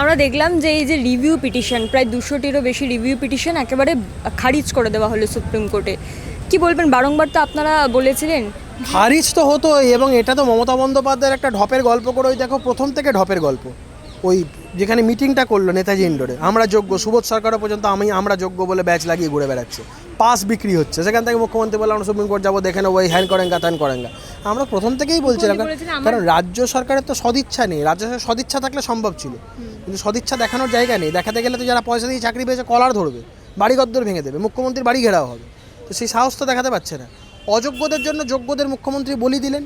আমরা দেখলাম যে এই যে রিভিউ পিটিশন প্রায় দুশোটিরও বেশি রিভিউ পিটিশন একেবারে খারিজ করে দেওয়া হলো সুপ্রিম কোর্টে। কি বলবেন? বারংবার তো আপনারা বলেছিলেন। খারিজ তো হতোই এবং এটা তো মমতা বন্দ্যোপাধ্যায়ের একটা ঢপের গল্প করে ওই দেখো প্রথম থেকে ঢপের গল্প। ওই যেখানে মিটিংটা করল নেতাজি ইন্ডোরে। আমরা যোগ্য সুবোধ সরকারও পর্যন্ত আমি আমরা যোগ্য বলে ব্যাচ লাগিয়ে ঘুরে বেড়াচ্ছে। পাস বিক্রি হচ্ছে। সেখান থেকে মুখ্যমন্ত্রী বলে আমরা সুপ্রিম কোর্ট যাব দেখে নেব ওই হ্যান করেঙ্গা ত্যান করেঙ্গা আমরা প্রথম থেকেই বলছিলাম কারণ রাজ্য সরকারের তো সদিচ্ছা নেই। রাজ্য সরকারের সদিচ্ছা থাকলে সম্ভব ছিল। কিন্তু সদিচ্ছা দেখানোর জায়গা নেই। দেখাতে গেলে তো যারা পয়সা দিয়ে চাকরি পেয়েছে কলার ধরবে বাড়ি গদ্দর ভেঙে দেবে মুখ্যমন্ত্রীর বাড়ি ঘেরাও হবে। তো সেই সাহস তো দেখাতে পারছে না। অযোগ্যদের জন্য যোগ্যদের মুখ্যমন্ত্রী বলি দিলেন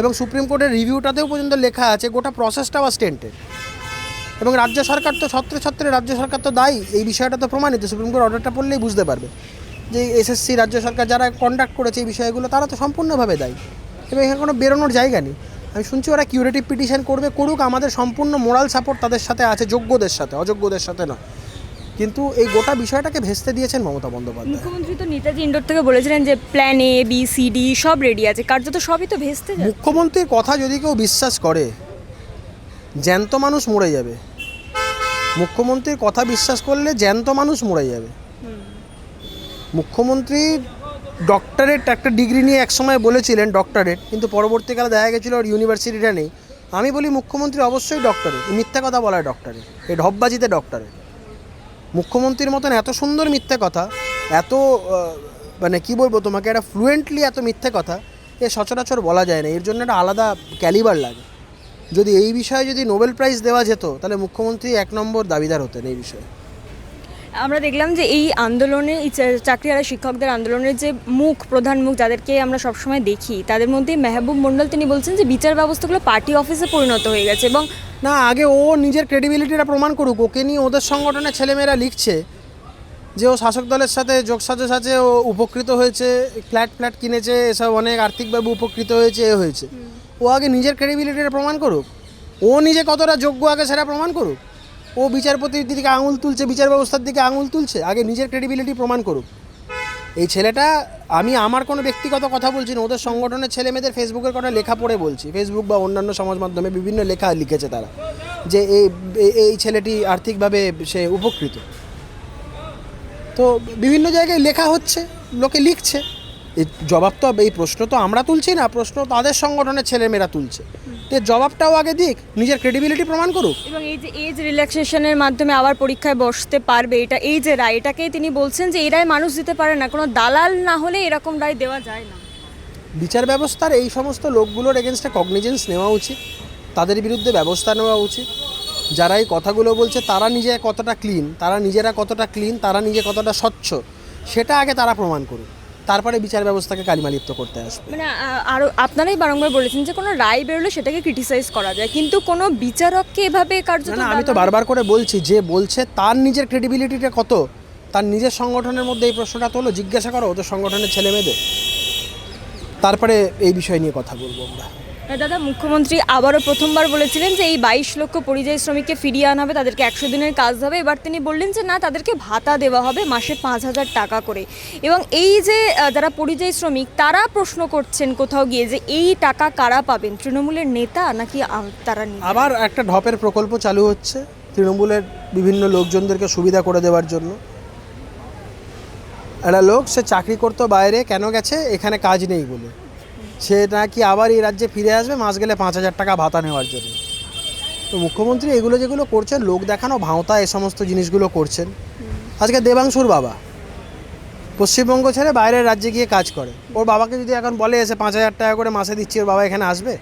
এবং সুপ্রিম কোর্টের রিভিউটাতেও পর্যন্ত লেখা আছে গোটা প্রসেসটা বা স্টেন্টেড এবং রাজ্য সরকার তো ছত্রে ছত্রে রাজ্য সরকার তো দায়ী। এই বিষয়টা তো প্রমাণিত। সুপ্রিম কোর্ট অর্ডারটা পড়লেই বুঝতে পারবে যে এসএসসি রাজ্য সরকার যারা কন্ডাক্ট করেছে এই বিষয়গুলো তারা তো সম্পূর্ণভাবে দায়ী। এবং এখানে কোনো বেরোনোর জায়গা নেই। আমি শুনছি ওরা কিউরেটিভ পিটিশন করবে করুক আমাদের সম্পূর্ণ মোরাল সাপোর্ট তাদের সাথে আছে যোগ্যদের সাথে অযোগ্যদের সাথে না কিন্তু এই গোটা বিষয়টাকে ভেস্তে দিয়েছেন মমতা বন্দ্যোপাধ্যায়। মুখ্যমন্ত্রী তো নেতাজি ইন্ডোর থেকে বলেছিলেন যে plan A B C D সব রেডি আছে। কার্যত সবই তো ভেস্তে মুখ্যমন্ত্রীর কথা যদি কেউ বিশ্বাস করে জ্যান্ত মানুষ মরে যাবে। মুখ্যমন্ত্রীর কথা বিশ্বাস করলে জ্যান্ত মানুষ মরে যাবে। মুখ্যমন্ত্রী ডক্টরেট একটা ডিগ্রি নিয়ে একসময় বলেছিলেন ডক্টরেট কিন্তু পরবর্তীকালে দেখা গেছিল ওর ইউনিভার্সিটিটা নেই। আমি বলি মুখ্যমন্ত্রী অবশ্যই ডক্টরেট মিথ্যা কথা বলায় ডক্টরেট এই ঢপবাজিতে ডক্টরেট মুখ্যমন্ত্রীর মতন এত সুন্দর মিথ্যে কথা, এত মানে কি বলব তোমাকে একটা ফ্লুয়েন্টলি এত মিথ্যে কথা, এ সচরাচর বলা যায় না। এর জন্য একটা আলাদা ক্যালিবার লাগে। যদি এই বিষয়ে যদি নোবেল প্রাইজ দেওয়া যেত তাহলে মুখ্যমন্ত্রী এক নম্বর দাবিদার হতেন এই বিষয়ে। আমরা দেখলাম যে এই আন্দোলনে এই চাকরিহারা শিক্ষকদের আন্দোলনের যে মুখ প্রধান মুখ যাদেরকে আমরা সবসময় দেখি তাদের মধ্যে মেহবুব মণ্ডল তিনি বলছেন যে বিচার ব্যবস্থাগুলো পার্টি অফিসে পরিণত হয়ে গেছে এবং না আগে ও নিজের ক্রেডিবিলিটিটা প্রমাণ করুক ওকে নিয়ে ওদের সংগঠনের ছেলেমেয়েরা লিখছে যে ও শাসক দলের সাথে যোগসাজশ সাথে ও উপকৃত হয়েছে ফ্ল্যাট ফ্ল্যাট কিনেছে এসব অনেক আর্থিকভাবে উপকৃত হয়েছে এ হয়েছে। ও আগে নিজের ক্রেডিবিলিটিটা প্রমাণ করুক। ও নিজে কতটা যোগ্য আগে সেটা প্রমাণ করুক। ও বিচারপতির দিকে আঙুল তুলছে, বিচার ব্যবস্থার দিকে আঙুল তুলছে, আগে নিজের ক্রেডিবিলিটি প্রমাণ করুক। এই ছেলেটা, আমি আমার কোনো ব্যক্তিগত কথা বলছি না, ওদের সংগঠনের ছেলে মেয়েদের ফেসবুকের কটা লেখা পড়ে বলছি। ফেসবুক বা অন্যান্য সমাজ মাধ্যমে বিভিন্ন লেখা লিখেছে তারা, যে এই, এই- ছেলেটি আর্থিকভাবে সে উপকৃত। তো বিভিন্ন জায়গায় লেখা হচ্ছে, লোকে লিখছে। জবাব তো এই প্রশ্ন তো আমরা তুলছি না প্রশ্ন তাদের সংগঠনের ছেলেমেয়েরা তুলছে। তো জবাবটাও আগে দিক নিজের ক্রেডিবিলিটি প্রমাণ করুক। এবং এই যে এজ রিল্যাক্সেশনের মাধ্যমে আবার পরীক্ষায় বসতে পারবে এটা এই যে রায় এটাকেই তিনি বলছেন যে এই রায় মানুষ দিতে পারে না কোনো দালাল না হলে এরকম রায় দেওয়া যায় না। বিচার ব্যবস্থার এই সমস্ত লোকগুলোর এগেনস্টে কগনিজেন্স নেওয়া উচিত তাদের বিরুদ্ধে ব্যবস্থা নেওয়া উচিত। যারা এই কথাগুলো বলছে তারা নিজে কতটা ক্লিন তারা নিজেরা কতটা ক্লিন তারা নিজে কতটা স্বচ্ছ সেটা আগে তারা প্রমাণ করুক। তারপরে বিচার ব্যবস্থাকে কালিমালিপ্ত করতে আসবে। মানে আরও আপনারাই বারংবার বলেছেন যে কোনো রায় বেরোলে সেটাকে ক্রিটিসাইজ করা যায় কিন্তু কোনো বিচারককে এভাবে কার্যত না না আমি তো বারবার করে বলছি যে বলছে তার নিজের ক্রেডিবিলিটিটা কত? তার নিজের সংগঠনের মধ্যে এই প্রশ্নটা তোলো জিজ্ঞাসা করো ওদের সংগঠনের ছেলে মেয়েদের তারপরে এই বিষয় নিয়ে কথা বলব আমরা। দাদা, মুখ্যমন্ত্রী আবারও প্রথমবার বলেছিলেন যে এই বাইশ লক্ষ পরিযায়ী শ্রমিককে ফিরিয়ে আনা হবে, তাদেরকে একশো দিনের কাজ হবে। এবার তিনি বললেন যে না, তাদেরকে ভাতা দেওয়া হবে মাসে পাঁচ হাজার টাকা করে। এবং এই যে যারা পরিযায়ী শ্রমিক, তারা প্রশ্ন করছেন কোথাও গিয়ে যে এই টাকা কারা পাবেন? তৃণমূলের নেতা নাকি তারা আবার একটা ঢপের প্রকল্প চালু হচ্ছে তৃণমূলের বিভিন্ন লোকজনদেরকে সুবিধা করে দেওয়ার জন্য। একটা লোক, সে চাকরি করতো বাইরে, কেন গেছে? এখানে কাজ নেই বলে। সে নাকি আবার এই রাজ্যে ফিরে আসবে মাস গেলে পাঁচ হাজার টাকা ভাতা নেওয়ার জন্য। তো মুখ্যমন্ত্রী এগুলো যেগুলো করছেন লোক দেখানো ভাঁওতা এ সমস্ত জিনিসগুলো করছেন। আজকে দেবাংশুর বাবা পশ্চিমবঙ্গ ছেড়ে বাইরের রাজ্যে গিয়ে কাজ করে। ওর বাবাকে যদি এখন বলে এসে পাঁচ হাজার টাকা করে মাসে দিচ্ছি ওর বাবা এখানে আসবে?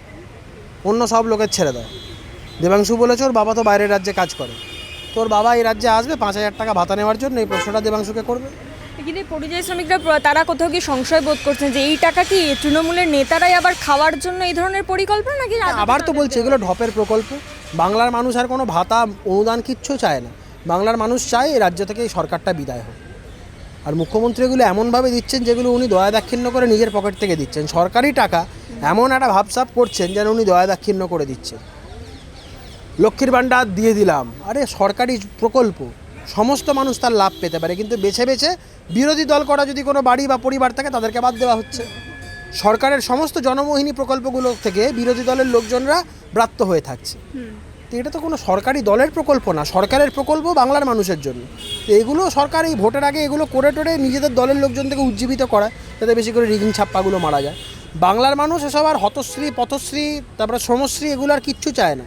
অন্য সব লোকের ছেড়ে দেয় দেবাংশু বলেছে ওর বাবা তো বাইরের রাজ্যে কাজ করে। তোর বাবা এই রাজ্যে আসবে পাঁচ হাজার টাকা ভাতা নেওয়ার জন্য এই প্রশ্নটা দেবাংশুকে করবে। কিন্তু পরিযায়ী শ্রমিকরা তারা কোথাও কি সংশয় বোধ করছেন যে এই টাকা কি তৃণমূলের নেতারাই আবার খাওয়ার জন্য এই ধরনের পরিকল্পনা নাকি আবার তো বলছে এগুলো ঢপের প্রকল্প। বাংলার মানুষ আর কোনো ভাতা অনুদান কিচ্ছু চায় না। বাংলার মানুষ চায় এই রাজ্য থেকে এই সরকারটা বিদায় হোক। আর মুখ্যমন্ত্রী এগুলো এমনভাবে দিচ্ছেন যেগুলো উনি দয়া দাক্ষিণ্য করে নিজের পকেট থেকে দিচ্ছেন। সরকারি টাকা এমন একটা ভাবসাব করছেন যেন উনি দয়া দাক্ষিণ্য করে দিচ্ছেন। লক্ষ্মীর ভাণ্ডার দিয়ে দিলাম। আরে সরকারি প্রকল্প। সমস্ত মানুষ তার লাভ পেতে পারে। কিন্তু বেছে বেছে বিরোধী দল করা যদি কোনো বাড়ি বা পরিবার থাকে তাদেরকে বাদ দেওয়া হচ্ছে। সরকারের সমস্ত জনমোহিনী প্রকল্পগুলো থেকে বিরোধী দলের লোকজনরা ব্রাত্য হয়ে থাকছে। তো এটা তো কোনো সরকারি দলের প্রকল্প না সরকারের প্রকল্প বাংলার মানুষের জন্য। তো এগুলো সরকার এই ভোটের আগে এগুলো করে টোরে নিজেদের দলের লোকজন থেকে উজ্জীবিত করায় যাতে বেশি করে রিগিং ছাপ্পাগুলো মারা যায়। বাংলার মানুষ এসব আর হতশ্রী পথশ্রী তারপরে শ্রমশ্রী এগুলো আর কিচ্ছু চায় না।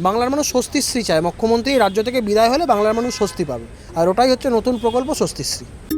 বাংলার মানুষ স্বস্তিশ্রী চায়। মুখ্যমন্ত্রী রাজ্য থেকে বিদায় হলে বাংলার মানুষ স্বস্তি পাবে। আর ওটাই হচ্ছে নতুন প্রকল্প, স্বস্তিশ্রী।